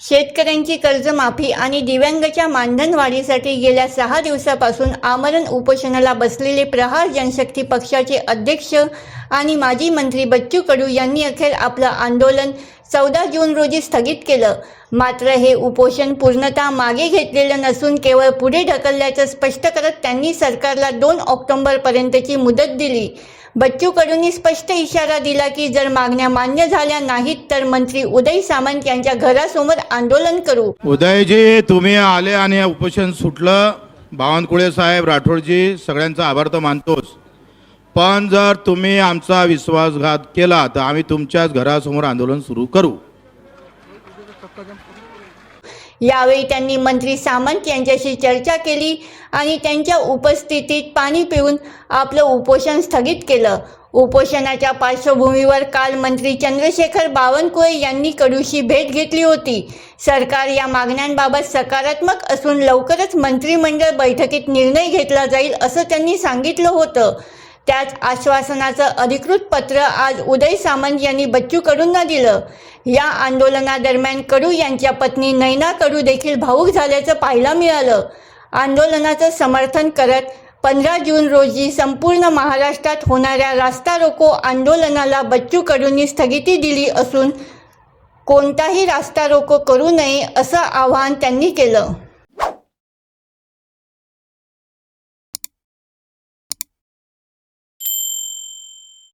शेतकऱ्यांची कर्जमाफी आणि दिव्यांगच्या मानधन वाढीसाठी गेल्या सहा दिवसापासून आमरण उपोषणाला बसलेले प्रहार जनशक्ती पक्षाचे अध्यक्ष आणि माजी मंत्री बच्चू कडू यांनी अखेर आपलं आंदोलन चौदा जून रोजी स्थगित केलं. मात्र हे उपोषण पूर्णतः मागे घेतलेलं नसून केवळ पुढे ढकलल्याचं स्पष्ट करत त्यांनी सरकारला दोन ऑक्टोबरपर्यंतची मुदत दिली. बच्चू कडूंनी स्पष्ट इशारा दिला की जर मागण्या मान्य झाल्या नाहीत तर मंत्री उदय सामंत यांच्या घरासमोर आंदोलन करू. उदयजी तुम्ही आले आणि हे उपोषण सुटलं. बावनकुळे साहेब राठोडजी सगळ्यांचा आभार तर मानतोच. पण जर तुम्ही आमचा विश्वासघात केला तर आम्ही तुमच्याच घरासमोर आंदोलन सुरू करू. यावेळी त्यांनी मंत्री सामंत यांच्याशी चर्चा केली आणि त्यांच्या उपस्थितीत पाणी पिऊन आपलं उपोषण स्थगित केलं. उपोषणाच्या पार्श्वभूमीवर काल मंत्री चंद्रशेखर बावनकुळे यांनी कडूशी भेट घेतली होती. सरकार या मागण्यांबाबत सकारात्मक असून लवकरच मंत्रिमंडळ बैठकीत निर्णय घेतला जाईल असं त्यांनी सांगितलं होतं. त्याच आश्वासनाचं अधिकृत पत्र आज उदय सामंत यांनी बच्चू कडूंना दिलं. या आंदोलनादरम्यान कडू यांच्या पत्नी नैना कडू देखील भाऊक झाल्याचं पाहायला मिळालं. आंदोलनाचं समर्थन करत पंधरा जून रोजी संपूर्ण महाराष्ट्रात होणाऱ्या रास्ता रोको आंदोलनाला बच्चू कडूंनी स्थगिती दिली असून कोणताही रास्ता रोको करू नये असं आवाहन त्यांनी केलं.